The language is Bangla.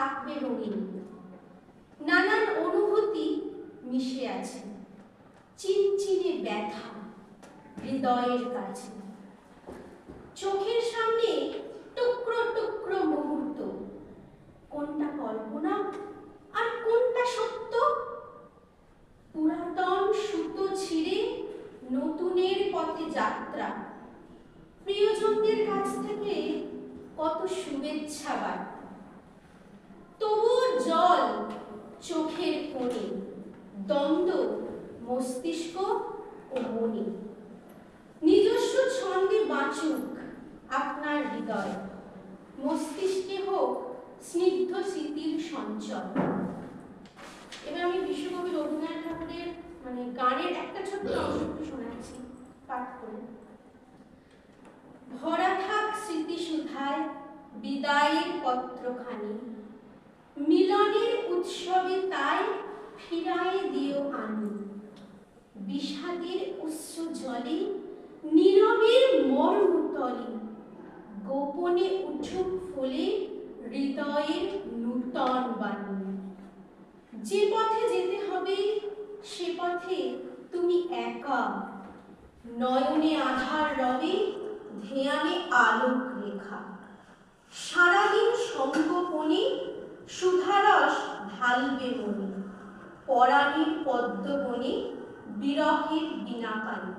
থাকবে রঙিন। নানান অনুভূতি মিশে আছে। চিনচিনে ব্যথা হৃদয়ের কাছে। চোখের সামনে টুকরো টুকরো মুহূর্ত। কোনটা কল্পনা আর কোনটা সত্য? পুরাতন সুতো ছিঁড়ে নতুনের পথে যাত্রা। প্রিয়জনদের কাছ থেকে দ্বন্দ্ব মস্তিষ্ক ও মনে। নিজস্ব ছন্দে বাঁচুক আপনার হৃদয়। মস্তিষ্কে হোক স্নিগ্ধ স্মৃতির সঞ্চয়। এবার আমি বিশ্বকবি রবীন্দ্রনাথ ঠাকুরের মানে গানের একটা ছোট্ট অংশ শোনাচ্ছি, পাঠ করে। ভরা থাক স্মৃতিসুধায় বিদায়ের পত্রখানি। মিলনের উৎসবে বিষাদের উৎস জলে, নীরবের মর্মতলে, গোপনে উঠুক ফলে হৃদয়ের নূতন বাণী। যে পথে যেতে হবে, সে পথে তুমি একা। নয়নে আধার রবে, ধ্যানে আলোক রেখা। সারাদিন সঙ্গোপনে, সুধারস ঢালবে মনে। পরাণীর পদ্মবনে বিরহের বিনাপানি